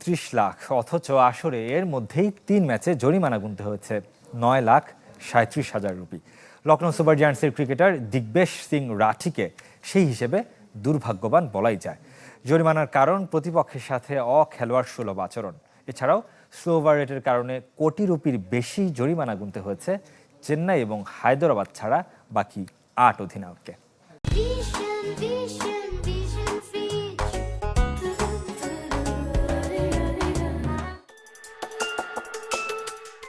উনত্রিশ লাখ, অথচ আসরে এর মধ্যেই তিন ম্যাচে জরিমানা গুনতে হয়েছে। নয় লাখ সাঁত্রিশ হাজার রুপি। লখনৌ সুপার জায়ান্টসের ক্রিকেটার দিগ্বেশ সিং রাঠিকে সেই হিসেবে দুর্ভাগ্যবান বলাই যায়। জরিমানার কারণ প্রতিপক্ষের সাথে অখেলোয়াড় সুলভ আচরণ। এছাড়াও স্লো ওভার রেটের কারণে কোটি রুপির বেশি জরিমানা গুনতে হয়েছে চেন্নাই এবং হায়দরাবাদ ছাড়া বাকি আট অধিনায়ককে।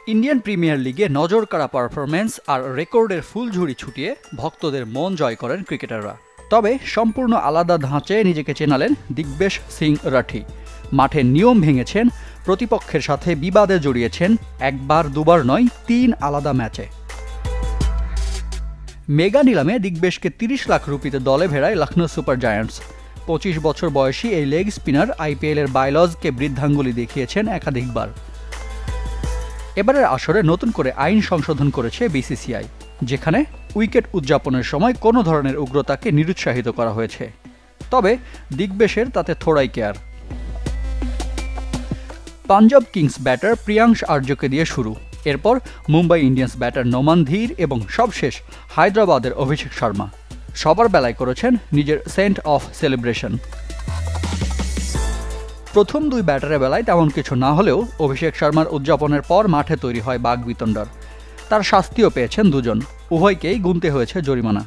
ইন্ডিয়ান প্রিমিয়ার লিগে নজর কাড়া পারফরম্যান্স আর রেকর্ডের ফুলঝুরি ছুটিয়ে ভক্তদের মন জয় করেন ক্রিকেটাররা। তবে সম্পূর্ণ আলাদা ধাঁচে নিজেকে চেনালেন দিগ্বেশ সিং রাঠি। মাঠে নিয়ম ভেঙেছেন, প্রতিপক্ষের সাথে বিবাদে জড়িয়েছেন, একবার দুবার নয়, তিন আলাদা ম্যাচে। মেগা নিলামে দিগ্বেশকে তিরিশ লাখ রুপিতে দলে ভেড়ায় লখনৌ সুপার জায়ান্টস। পঁচিশ বছর বয়সী এই লেগ স্পিনার আইপিএলের বাইলজকে বৃদ্ধাঙ্গুলি দেখিয়েছেন একাধিকবার। এবারের আসরে নতুন করে আইন সংশোধন করেছে বিসিসিআই, যেখানে উইকেট উদযাপনের সময় কোনো ধরনের উগ্রতাকে নিরুৎসাহিত করা হয়েছে। তবে দিগ্বেশের তাতে থোড়াই care. Punjab kings batter Priyansh আর্যকে দিয়ে শুরু। এরপর মুম্বাই ইন্ডিয়ান্স ব্যাটার নোমান ধীর এবং সবশেষ হায়দ্রাবাদের অভিষেক শর্মা। সবার বেলায় করেছেন নিজের সেন্ট অফ সেলিব্রেশন। প্রথম দুই ব্যাটারের বেলায় তেমন কিছু না হলেও অভিষেক শর্মার উদযাপনের পর মাঠে তৈরি হয় বাঘ বিতণ্ডার। তার শাস্তিও পেয়েছেন দুজন। উভয়কেই গুনতে হয়েছে জরিমানা।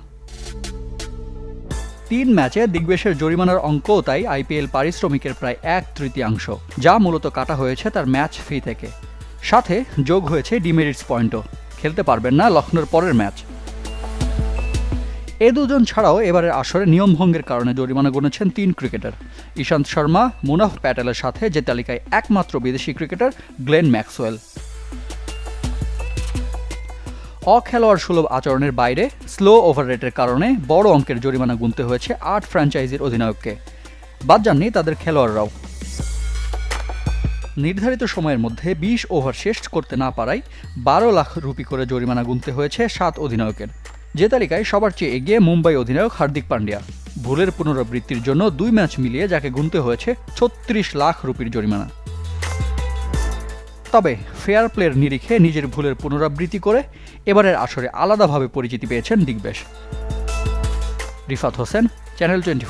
তিন ম্যাচে দিগ্বেশের জরিমানার অঙ্কও তাই আইপিএল পারিশ্রমিকের প্রায় এক তৃতীয়াংশ, যা মূলত কাটা হয়েছে তার ম্যাচ ফি থেকে। সাথে যোগ হয়েছে ডিমেরিটস পয়েন্টও। খেলতে পারবেন না লখনৌর পরের ম্যাচ। এ দুজন ছাড়াও এবারের আসরে নিয়মভঙ্গের কারণে জরিমানা গুনেছেন তিন ক্রিকেটার। ঈশান্ত শর্মা, মুনাফ প্যাটেলের সাথে যে তালিকায় একমাত্র বিদেশি ক্রিকেটার গ্লেন ম্যাক্সওয়েল। অখেলোয়াড় সুলভ আচরণের বাইরে স্লো ওভার রেটের কারণে বড় অঙ্কের জরিমানা গুনতে হয়েছে আট ফ্র্যাঞ্চাইজির অধিনায়ককে। বাদ যাননি তাদের খেলোয়াড়রাও। নির্ধারিত সময়ের মধ্যে বিশ ওভার শেষ করতে না পারায় বারো লাখ রুপি করে জরিমানা গুনতে হয়েছে সাত অধিনায়কের। যে তালিকায় সবার চেয়ে এগিয়ে মুম্বাই অধিনায়ক হার্দিক পান্ডিয়া। ভুলের পুনরাবৃত্তির জন্য দুই ম্যাচ মিলিয়ে যাকে গুনতে হয়েছে ছত্রিশ লাখ রুপির জরিমানা। তবে ফেয়ার প্লের নিরিখে নিজের ভুলের পুনরাবৃত্তি করে এবারের আসরে আলাদাভাবে পরিচিতি পেয়েছেন Digvesh. Rifat Hossain channel twenty